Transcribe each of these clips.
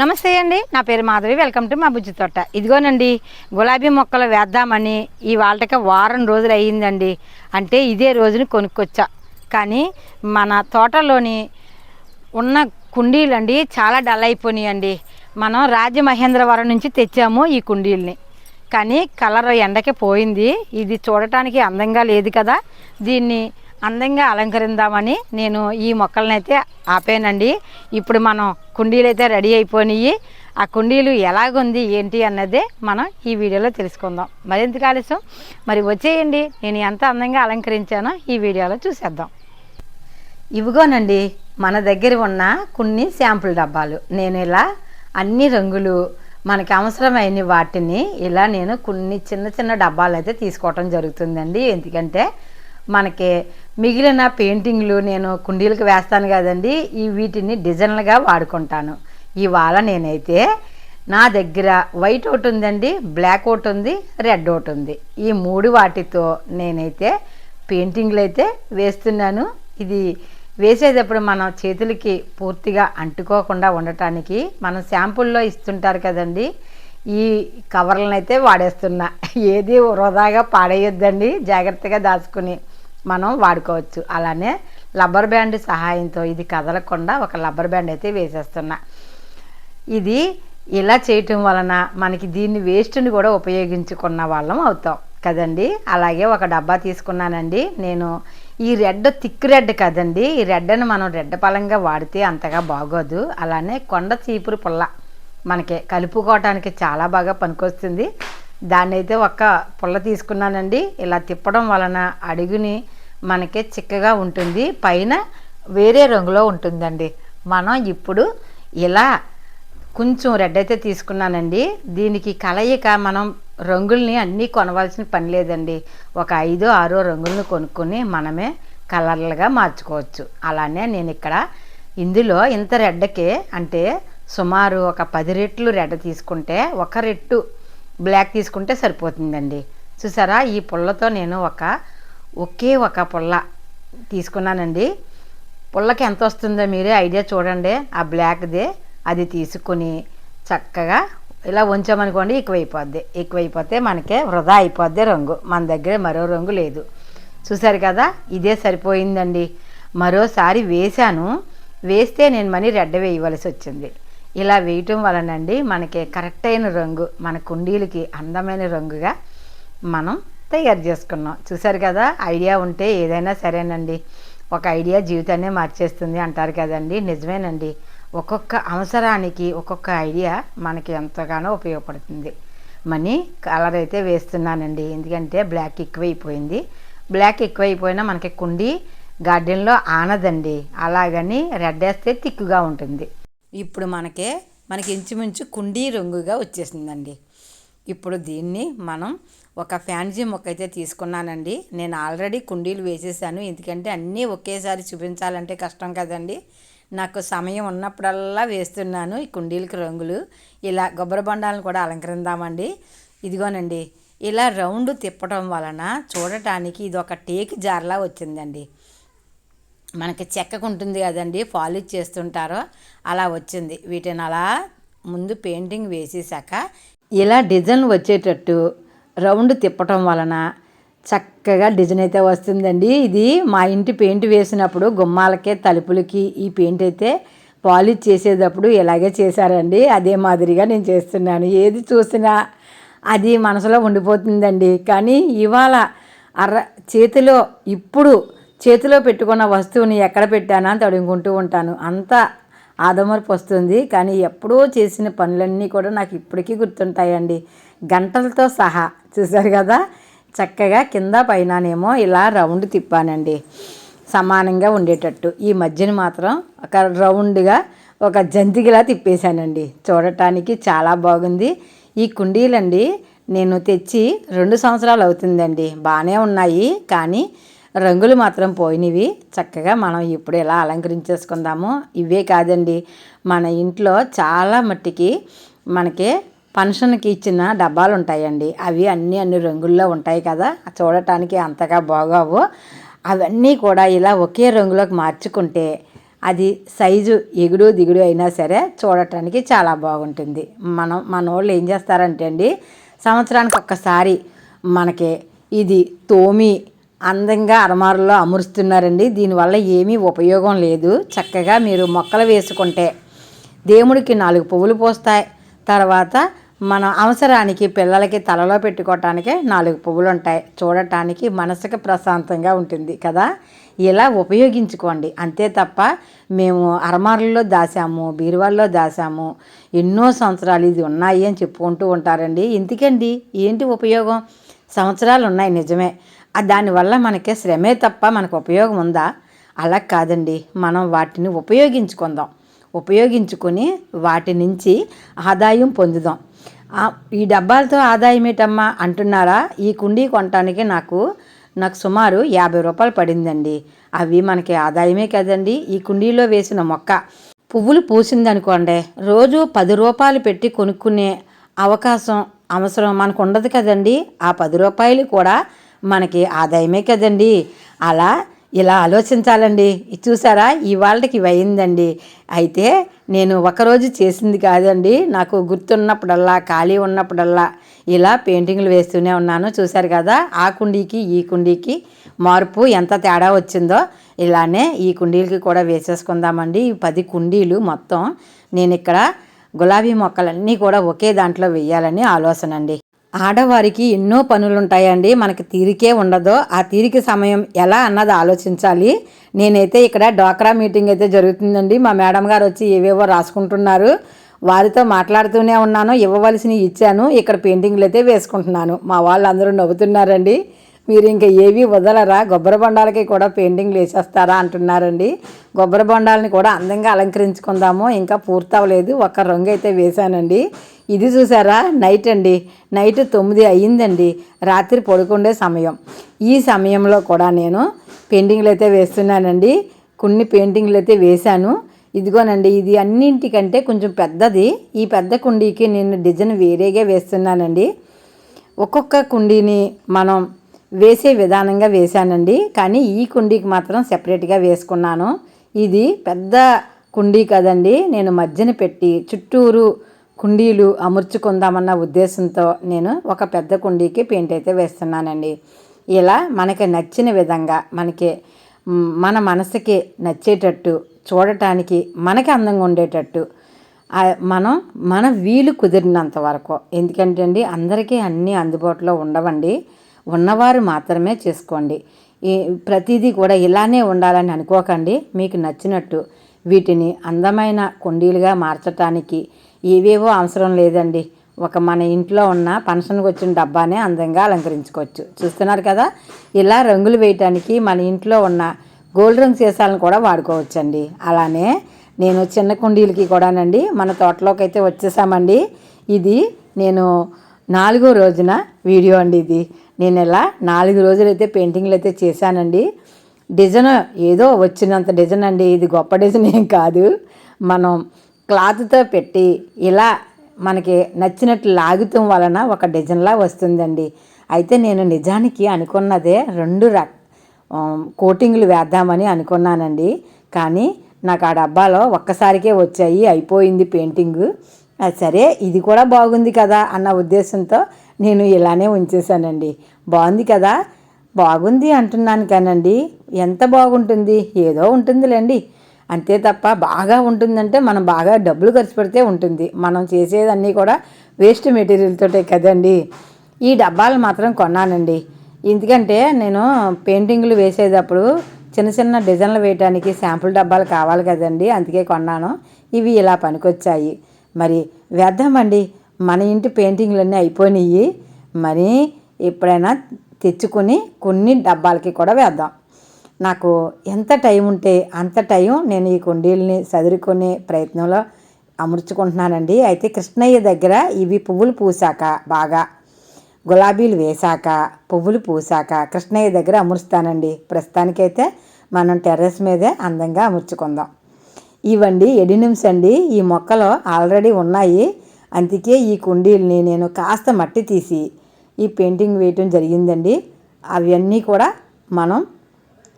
నమస్తే అండి నా పేరు మాధవి వెల్కమ్ టు మా బుజ్జి తోట. ఇదిగోనండి గులాబీ మొక్కలు వేద్దామని ఈ వాళ్ళకి వారం రోజులు అయ్యిందండి. అంటే ఇదే రోజుని కొనుక్కొచ్చా. కానీ మన తోటలోని ఉన్న కుండీలండి చాలా డల్ అయిపోయినాయండి. మనం రాజమహేంద్రవరం నుంచి తెచ్చాము ఈ కుండీల్ని. కానీ కలర్ ఎండకి పోయింది. ఇది చూడటానికి అందంగా లేదు కదా. దీన్ని అందంగా అలంకరిందామని నేను ఈ మొక్కలను అయితే ఆపానండి. ఇప్పుడు మనం కుండీలు అయితే రెడీ అయిపోయినాయి ఆ కుండీలు ఎలాగుంది ఏంటి అన్నదే మనం ఈ వీడియోలో తెలుసుకుందాం. మరింత కాలుష్యం మరి వచ్చేయండి నేను ఎంత అందంగా అలంకరించానో ఈ వీడియోలో చూసేద్దాం. ఇవిగోనండి మన దగ్గర ఉన్న కొన్ని శాంపుల్ డబ్బాలు. నేను ఇలా అన్ని రంగులు మనకి అవసరమైన వాటిని ఇలా నేను కొన్ని చిన్న చిన్న డబ్బాలు అయితే తీసుకోవటం జరుగుతుందండి. ఎందుకంటే మనకి మిగిలిన పెయింటింగ్లు నేను కుండీలకు వేస్తాను కదండి ఈ వీటిని డిజైన్లుగా వాడుకుంటాను. ఇవాళ నేనైతే నా దగ్గర వైట్ ఒకటి ఉందండి బ్లాక్ ఒకటి ఉంది రెడ్ ఒకటి ఉంది. ఈ మూడు వాటితో నేనైతే పెయింటింగ్లు అయితే వేస్తున్నాను. ఇది వేసేటప్పుడు మనం చేతులకి పూర్తిగా అంటుకోకుండా ఉండటానికి మనం శాంపుల్లో ఇస్తుంటారు కదండి ఈ కవర్లను అయితే వాడేస్తున్నా. ఏది వృధాగా పాడేయొద్దండి జాగ్రత్తగా దాచుకుని. మనం వాడుకోవచ్చు. అలానే రబ్బర్ బ్యాండ్ సహాయంతో ఇది కదలకుండా ఒక రబ్బర్ బ్యాండ్ అయితే వేసేస్తున్నా. ఇది ఇలా చేయటం వలన మనకి దీన్ని వేస్ట్ని కూడా ఉపయోగించుకున్న వాళ్ళం అవుతాం. కదండి? అలాగే ఒక డబ్బా తీసుకున్నానండి. నేను ఈ రెడ్ థిక్ రెడ్ కదండి? ఈ రెడ్ని మనం రెడ్ పలంగా వాడితే అంతగా బాగోదు. అలానే కొండ చీపురు పుల్ల మనకి కలుపుకోవటానికి చాలా బాగా పనికొస్తుంది. దాన్ని అయితే ఒక పుల్ల తీసుకున్నానండి. ఇలా తిప్పడం వలన అడుగుని మనకి చిక్కగా ఉంటుంది. పైన వేరే రంగులో ఉంటుందండి. మనం ఇప్పుడు ఇలా కొంచెం రెడ్ అయితే తీసుకున్నానండి. దీనికి కలయిక మనం రంగుల్ని అన్నీ కొనవలసిన పని లేదండి. ఒక ఐదో ఆరో రంగులను కొనుక్కొని మనమే కలర్లుగా మార్చుకోవచ్చు. అలానే నేను ఇక్కడ ఇందులో ఇంత రెడ్డకే అంటే సుమారు ఒక పది రెట్లు రెడ్ తీసుకుంటే ఒక రెట్టు బ్లాక్ తీసుకుంటే సరిపోతుందండి. చూసారా? ఈ పుల్లతో నేను ఒక ఒకే ఒక పుల్ల తీసుకున్నానండి. పుల్లకి ఎంత వస్తుందో మీరే ఐడియా చూడండి. ఆ బ్లాక్దే అది తీసుకుని చక్కగా ఇలా ఉంచామనుకోండి ఎక్కువైపోద్ది. ఎక్కువైపోతే మనకే వృధా అయిపోద్ది రంగు. మన దగ్గర మరో రంగు లేదు. చూసారు కదా? ఇదే సరిపోయిందండి. మరోసారి వేశాను. వేస్తే నేను మనీ రెడ్ వేయవలసి వచ్చింది. ఇలా వేయటం వలనండి మనకి కరెక్ట్ అయిన రంగు మన కుండీలకి అందమైన రంగుగా మనం తయారు చేసుకున్నాం. చూసారు కదా ఐడియా ఉంటే ఏదైనా సరేనండి. ఒక ఐడియా జీవితాన్ని మార్చేస్తుంది అంటారు కదండి. నిజమేనండి. ఒక్కొక్క అవసరానికి ఒక్కొక్క ఐడియా మనకి ఎంతగానో ఉపయోగపడుతుంది. మనీ కలర్ అయితే వేస్తున్నానండి. ఎందుకంటే బ్లాక్ ఎక్కువైపోయింది. బ్లాక్ ఎక్కువైపోయినా మనకి కుండి గార్డెన్లో ఆనదండి. అలాగని రెడ్ వేస్తే తిక్కుగా ఉంటుంది. ఇప్పుడు మనకే మనకి ఇంచుమించు కుండీ రంగుగా వచ్చేసిందండి. ఇప్పుడు దీన్ని మనం ఒక ఫ్యాన్సీ మొక్క అయితే తీసుకున్నానండి. నేను ఆల్రెడీ కుండీలు వేసేసాను. ఎందుకంటే అన్నీ ఒకేసారి చూపించాలంటే కష్టం కదండి. నాకు సమయం ఉన్నప్పుడల్లా వేస్తున్నాను ఈ కుండీలకి రంగులు. ఇలా కొబ్బరి బొండాలను కూడా అలంకరిందామండి. ఇదిగోనండి ఇలా రౌండ్ తిప్పడం వలన చూడటానికి ఇది ఒక టేక్ జార్లా వచ్చిందండి. మనకి చెక్కకు ఉంటుంది కదండి పాలిష్ చేస్తుంటారో అలా వచ్చింది. వీటిని అలా ముందు పెయింటింగ్ వేసేసాక ఇలా డిజైన్ వచ్చేటట్టు రౌండ్ తిప్పటం వలన చక్కగా డిజైన్ అయితే వస్తుందండి. ఇది మా ఇంటి పెయింట్ వేసినప్పుడు గుమ్మాలకే తలుపులకి ఈ పెయింట్ అయితే పాలిష్ చేసేటప్పుడు ఇలాగే చేశారండి. అదే మాదిరిగా నేను చేస్తున్నాను. ఏది చూసినా అది మనసులో ఉండిపోతుందండి. కానీ ఇవాళ అర్ర చేతిలో ఇప్పుడు చేతిలో పెట్టుకున్న వస్తువుని ఎక్కడ పెట్టానా అని తడుముకుంటూ ఉంటాను. అంత ఆదమర్పు వస్తుంది కానీ ఎప్పుడో చేసిన పనులన్నీ కూడా నాకు ఇప్పటికీ గుర్తుంటాయండి. గంటలతో సహా. చూసారు కదా? చక్కగా కింద పైననేమో ఇలా రౌండ్ తిప్పానండి. సమానంగా ఉండేటట్టు. ఈ మధ్యన మాత్రం ఒక రౌండ్గా ఒక జంతికిలా తిప్పేశానండి. చూడటానికి చాలా బాగుంది. ఈ కుండీలండి నేను తెచ్చి రెండు సంవత్సరాలు అవుతుందండి. బాగానే ఉన్నాయి. కానీ రంగులు మాత్రం పోయినవి. చక్కగా మనం ఇప్పుడు ఎలా అలంకరించేసుకుందాము ఇవే కాదండి. మన ఇంట్లో చాలా మట్టికి మనకి ఫంక్షన్కి ఇచ్చిన డబ్బాలు ఉంటాయండి అవి అన్ని అన్ని రంగుల్లో ఉంటాయి కదా. చూడటానికి అంతగా బాగోవు. అవన్నీ కూడా ఇలా ఒకే రంగులోకి మార్చుకుంటే అది సైజు ఎగుడు దిగుడు అయినా సరే చూడటానికి చాలా బాగుంటుంది. మనం మన వాళ్ళు ఏం చేస్తారంటే అండి సంవత్సరానికి ఒక్కసారి మనకి ఇది తోమి అందంగా అరమారులో అమరుస్తున్నారండి. దీనివల్ల ఏమీ ఉపయోగం లేదు. చక్కగా మీరు మొక్కలు వేసుకుంటే దేవుడికి నాలుగు పువ్వులు పోస్తాయి. తర్వాత మన అవసరానికి పిల్లలకి తలలో పెట్టుకోవటానికి నాలుగు పువ్వులు ఉంటాయి చూడటానికి మనసుకు ప్రశాంతంగా ఉంటుంది కదా? ఇలా ఉపయోగించుకోండి. అంతే తప్ప మేము అరమారుల్లో దాసాము బీరువాల్లో దాసాము ఎన్నో సంవత్సరాలు ఇది ఉన్నాయి అని చెప్పుకుంటూ ఉంటారండి. ఎందుకండి ఏంటి ఉపయోగం? సంవత్సరాలు ఉన్నాయి నిజమే. దానివల్ల మనకి శ్రమే తప్ప మనకు ఉపయోగం ఉందా? అలా కాదండి. మనం వాటిని ఉపయోగించుకుందాం. ఉపయోగించుకొని వాటి నుంచి ఆదాయం పొందుదాం. ఈ డబ్బాలతో ఆదాయం ఏటమ్మా? అంటున్నారా? ఈ కుండీ కొనటానికి నాకు నాకు సుమారు యాభై రూపాయలు పడిందండి. అవి మనకి ఆదాయమే కదండి. ఈ కుండీలో వేసిన మొక్క. పువ్వులు పూసిందనుకోండి రోజు పది రూపాయలు పెట్టి కొనుక్కునే అవకాశం అవసరం మనకు ఉండదు కదండి. ఆ పది రూపాయలు కూడా మనకి ఆదాయమే కదండి. అలా ఇలా ఆలోచించాలండి. చూసారా? ఇవాళకి ఇవి అయిందండి అయితే నేను ఒకరోజు చేసింది కాదండి. నాకు గుర్తున్నప్పుడల్లా ఖాళీ ఉన్నప్పుడల్లా ఇలా పెయింటింగ్లు వేస్తూనే ఉన్నాను. చూశారు కదా? ఆ కుండీకి ఈ కుండీకి మార్పు ఎంత తేడా వచ్చిందో ఇలానే ఈ కుండీలకి కూడా వేసేసుకుందామండి. ఈ పది కుండీలు మొత్తం నేను ఇక్కడ గులాబీ మొక్కలన్నీ కూడా ఒకే దాంట్లో వేయాలని ఆలోచన అండి ఆడవారికి ఎన్నో పనులు ఉంటాయండి మనకి తీరికే ఉండదు. ఆ తీరిక సమయం ఎలా అన్నది ఆలోచించాలి. నేనైతే ఇక్కడ డ్వాక్రా మీటింగ్ అయితే జరుగుతుందండి. మా మేడం గారు వచ్చి ఏవేవో రాసుకుంటున్నారు. వారితో మాట్లాడుతూనే ఉన్నాను. ఇవ్వవలసినవి ఇచ్చాను. ఇక్కడ పెయింటింగ్లు అయితే వేసుకుంటున్నాను. మా వాళ్ళు అందరూ నవ్వుతున్నారండి. మీరు ఇంకా ఏవి వదలరా? కొబ్బరి బొండాలకి కూడా పెయింటింగ్లు వేసేస్తారా అంటున్నారండి. కొబ్బరి బొండాలని కూడా అందంగా అలంకరించుకుందాము. ఇంకా పూర్తవలేదు ఒక రంగు అయితే వేశానండి. ఇది చూసారా? నైట్ అండి. నైట్ తొమ్మిది అయ్యిందండి. రాత్రి పడుకుండే సమయం. ఈ సమయంలో కూడా నేను పెయింటింగ్లు అయితే వేస్తున్నానండి. కొన్ని పెయింటింగ్లు అయితే వేశాను. ఇదిగోనండి ఇది అన్నింటికంటే కొంచెం పెద్దది. ఈ పెద్ద కుండీకి నేను డిజైన్ వేరేగా వేస్తున్నానండి. ఒక్కొక్క కుండీని మనం వేసే విధానంగా వేశానండి. కానీ ఈ కుండీకి మాత్రం సెపరేట్గా వేసుకున్నాను. ఇది పెద్ద కుండీ కదండి. నేను మధ్యన పెట్టి చుట్టూరు కుండీలు అమర్చుకుందామన్న ఉద్దేశంతో నేను ఒక పెద్ద కుండీకి పెయింట్ అయితే వేస్తున్నానండి. ఇలా మనకి నచ్చిన విధంగా మనకి మన మనసుకి నచ్చేటట్టు చూడటానికి మనకి అందంగా ఉండేటట్టు మనం మన వీలు కుదిరినంత వరకు. ఎందుకంటే అండి అందరికీ అన్నీ అందుబాటులో ఉండవండి. ఉన్నవారు మాత్రమే చేసుకోండి. ఈ ప్రతిదీ కూడా ఇలానే ఉండాలని అనుకోకండి. మీకు నచ్చినట్టు వీటిని అందమైన కుండీలుగా మార్చటానికి ఏవేవో అవసరం లేదండి. ఒక మన ఇంట్లో ఉన్న ఫంక్షన్కి వచ్చిన డబ్బానే అందంగా అలంకరించుకోవచ్చు. చూస్తున్నారు కదా? ఇలా రంగులు వేయటానికి మన ఇంట్లో ఉన్న గోల్డ్ రంగు సీసాలను కూడా వాడుకోవచ్చండి. అలానే నేను చిన్న కుండీలకి కూడానండి మన తోటలోకి అయితే వచ్చేసామండి. ఇది నేను నాలుగో రోజున వీడియో అండి ఇది. నేను ఇలా నాలుగు రోజులైతే పెయింటింగ్లు అయితే చేశానండి. డిజైన్ ఏదో వచ్చినంత డిజైన్ అండి. ఇది గొప్ప డిజైన్ ఏం కాదు. మనం క్లాత్తో పెట్టి ఇలా మనకి నచ్చినట్లు లాగుతాం వలన ఒక డిజైన్లా వస్తుందండి. అయితే నేను నిజానికి అనుకున్నదే రెండు కోటింగ్లు వేద్దామని అనుకున్నానండి. కానీ నాకు ఆ డబ్బాలో ఒక్కసారికే వచ్చాయి అయిపోయింది పెయింటింగ్. సరే ఇది కూడా బాగుంది కదా అన్న ఉద్దేశంతో నేను ఇలానే ఉంచేసానండి బాగుంది కదా? బాగుంది అంటున్నాను కానండి. ఎంత బాగుంటుంది? ఏదో ఉంటుందిలేండి. అంతే తప్ప బాగా ఉంటుందంటే మనం బాగా డబ్బులు ఖర్చు పెడితే ఉంటుంది. మనం చేసేదన్నీ కూడా వేస్ట్ మెటీరియల్తోటే కదండి. ఈ డబ్బాలు మాత్రం కొన్నానండి. ఎందుకంటే నేను పెయింటింగ్లు వేసేటప్పుడు చిన్న చిన్న డిజైన్లు వేయడానికి శాంపుల్ డబ్బాలు కావాలి కదండి. అందుకే కొన్నాను. ఇవి ఇలా పనికొచ్చాయి. మరి వేద్దామండి. మన ఇంటి పెయింటింగ్లన్నీ అయిపోయినాయి మరి ఎప్పుడైనా తెచ్చుకొని కొన్ని డబ్బాలకి కూడా వేద్దాం. నాకు ఎంత టైం ఉంటే అంత టైం నేను ఈ కుండీలని చదురుకునే ప్రయత్నంలో అమర్చుకుంటున్నానండి. అయితే కృష్ణయ్య దగ్గర ఇవి పువ్వులు పూసాక బాగా గులాబీలు వేశాక పువ్వులు పూసాక కృష్ణయ్య దగ్గర అమరుస్తానండి. ప్రస్తుతానికైతే మనం టెర్రస్ మీదే అందంగా అమర్చుకుందాం. ఇవండి ఎడినిమ్స్ అండి. ఈ మొక్కలు ఆల్రెడీ ఉన్నాయి. అందుకే ఈ కుండీల్ని నేను కాస్త మట్టి తీసి ఈ పెయింటింగ్ వేయటం జరిగిందండి. అవన్నీ కూడా మనం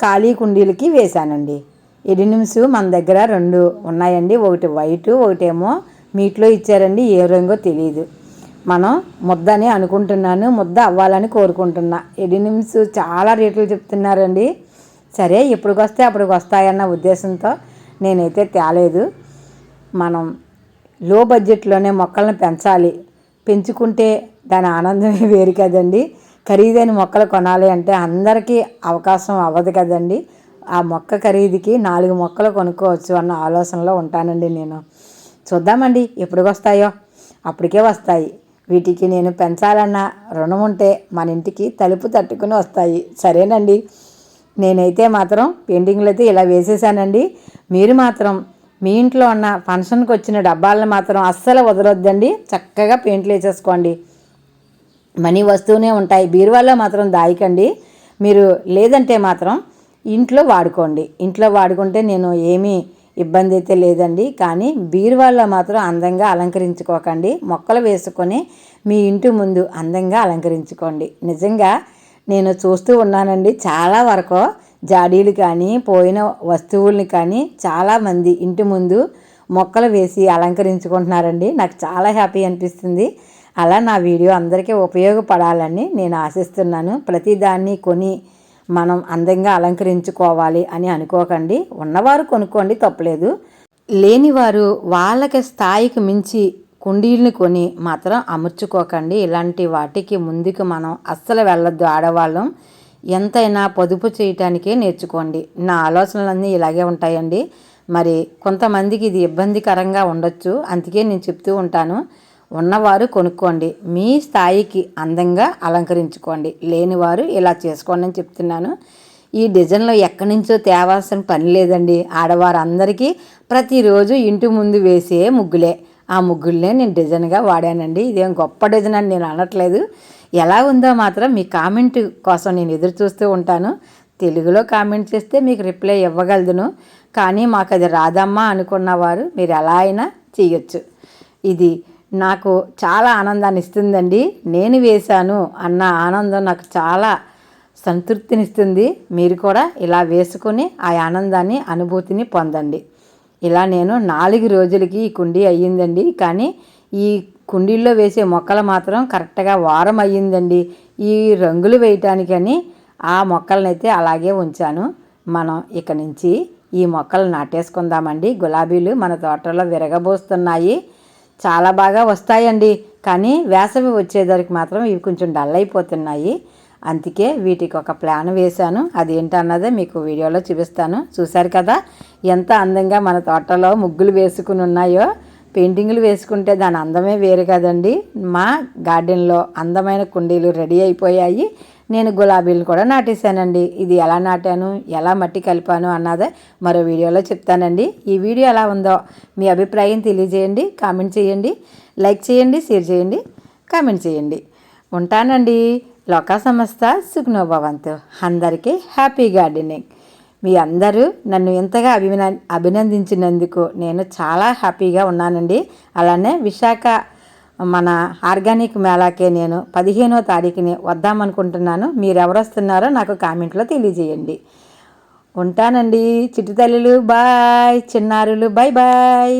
ఖాళీ కుండీలకి వేశానండి. ఎడినిమ్స్ మన దగ్గర రెండు ఉన్నాయండి. ఒకటి వైట్ ఒకటేమో మీట్లో ఇచ్చారండి. ఏ రంగో తెలియదు మనం ముద్దని అనుకుంటున్నాను. ముద్ద అవ్వాలని కోరుకుంటున్నా. ఎడినిమ్స్ చాలా రేట్లు చెప్తున్నారండి. సరే ఇప్పటికొస్తే అప్పటికి వస్తాయన్న ఉద్దేశంతో నేనైతే తేలేదు. మనం లో బడ్జెట్లోనే మొక్కలను పెంచాలి. పెంచుకుంటే దాని ఆనందమే వేరు కదండి. ఖరీదైన మొక్కలు కొనాలి అంటే అందరికీ అవకాశం అవ్వదు కదండి. ఆ మొక్క ఖరీదుకి నాలుగు మొక్కలు కొనుక్కోవచ్చు అన్న ఆలోచనలో ఉంటానండి నేను. చూద్దామండి ఎప్పుడు వస్తాయో. అప్పటికే వస్తాయి. వీటికి నేను పెంచాలన్న రుణం ఉంటే మన ఇంటికి తలుపు తట్టుకుని వస్తాయి. సరేనండి. నేనైతే మాత్రం పెయింటింగ్లు అయితే ఇలా వేసేసానండి. మీరు మాత్రం మీ ఇంట్లో ఉన్న ఫంక్షన్కి వచ్చిన డబ్బాలను మాత్రం అస్సలు వదలొద్దండి. చక్కగా పెయింట్లు వేసేసుకోండి. మనీ వస్తూనే ఉంటాయి. బీరువాలో మాత్రం దాయకండి. మీరు లేదంటే మాత్రం ఇంట్లో వాడుకోండి. ఇంట్లో వాడుకుంటే నేను ఏమీ ఇబ్బంది అయితే లేదండి. కానీ బీరువాల్లో మాత్రం అందంగా అలంకరించుకోకండి. మొక్కలు వేసుకొని మీ ఇంటి ముందు అందంగా అలంకరించుకోండి. నిజంగా నేను చూస్తూ ఉన్నానండి. చాలా వరకు జాడీలు కానీ పోయిన వస్తువుల్ని కానీ చాలామంది ఇంటి ముందు మొక్కలు వేసి అలంకరించుకుంటున్నారండి. నాకు చాలా హ్యాపీ అనిపిస్తుంది. అలా నా వీడియో అందరికీ ఉపయోగపడాలని నేను ఆశిస్తున్నాను. ప్రతిదాన్ని కొని మనం అందంగా అలంకరించుకోవాలి అని అనుకోకండి. ఉన్నవారు కొనుక్కోండి తప్పలేదు. లేనివారు వాళ్ళకి స్థాయికి మించి కుండీల్ని కొని మాత్రం అమర్చుకోకండి. ఇలాంటి వాటికి ముందుకు మనం అస్సలు వెళ్ళొద్దు ఆడవాళ్ళం. ఎంతైనా పొదుపు చేయటానికే నేర్చుకోండి. నా ఆలోచనలన్నీ ఇలాగే ఉంటాయండి. మరి కొంతమందికి ఇది ఇబ్బందికరంగా ఉండొచ్చు. అందుకే నేను చెప్తూ ఉంటాను. ఉన్నవారు కొనుక్కోండి. మీ స్థాయికి అందంగా అలంకరించుకోండి. లేనివారు ఇలా చేసుకోండి అని చెప్తున్నాను. ఈ డిజైన్లో ఎక్కడి నుంచో తేవాల్సిన పని లేదండి. ఆడవారు అందరికీ ప్రతిరోజు ఇంటి ముందు వేసే ముగ్గులే. ఆ ముగ్గులనే నేను డిజైన్గా వాడానండి. ఇదేం గొప్ప డిజైన్ అని నేను అనట్లేదు. ఎలా ఉందో మాత్రం మీ కామెంట్ కోసం నేను ఎదురు చూస్తూ ఉంటాను. తెలుగులో కామెంట్ చేస్తే మీకు రిప్లై ఇవ్వగలదును కానీ మాకు అది రాదమ్మా అనుకున్నవారు మీరు ఎలా అయినా చేయొచ్చు. ఇది నాకు చాలా ఆనందాన్ని ఇస్తుందండి. నేను వేశాను అన్న ఆనందం నాకు చాలా సంతృప్తినిస్తుంది. మీరు కూడా ఇలా వేసుకొని ఆ ఆనందాన్ని అనుభూతిని పొందండి. ఇలా నేను నాలుగు రోజులకి ఈ కుండీ అయ్యిందండి. కానీ ఈ కుండీల్లో వేసే మొక్కలు మాత్రం కరెక్ట్గా వారం అయ్యిందండి. ఈ రంగులు వేయటానికని ఆ మొక్కలనైతే అలాగే ఉంచాను. మనం ఇక నుంచి ఈ మొక్కలు నాటేసుకుందామండి. గులాబీలు మన తోటలో విరగబోస్తున్నాయి. చాలా బాగా వస్తాయండి. కానీ వేసవి వచ్చేసరికి మాత్రం ఇవి కొంచెం డల్ అయిపోతున్నాయి. అందుకే వీటికి ఒక ప్లాన్ వేశాను. అది ఏంటన్నదే మీకు వీడియోలో చూపిస్తాను. చూశారు కదా? ఎంత అందంగా మన తోటలో ముగ్గులు వేసుకుని ఉన్నాయో. పెయింటింగ్లు వేసుకుంటే దాని అందమే వేరు కదండి. మా గార్డెన్లో అందమైన కుండీలు రెడీ అయిపోయాయి. నేను గులాబీలు కూడా నాటేశానండి. ఇది ఎలా నాటాను? ఎలా మట్టి కలిపాను? అన్నదే మరో వీడియోలో చెప్తానండి. ఈ వీడియో ఎలా ఉందో మీ అభిప్రాయం తెలియజేయండి. కామెంట్ చేయండి. లైక్ చేయండి షేర్ చేయండి. కామెంట్ చేయండి. ఉంటానండి. లోకా సంస్థ సుఖ్నోభవంతు. అందరికీ హ్యాపీ గార్డెనింగ్. మీ అందరూ నన్ను ఎంతగా అభిన అభినందించినందుకు నేను చాలా హ్యాపీగా ఉన్నానండి. అలానే విశాఖ మన ఆర్గానిక్ మేళాకే నేను పదిహేనో తారీఖుని వద్దామనుకుంటున్నాను. మీరు ఎవరు వస్తున్నారో నాకు కామెంట్లో తెలియజేయండి. ఉంటానండి. చిట్టు తల్లులు బాయ్. చిన్నారులు బాయ్ బాయ్.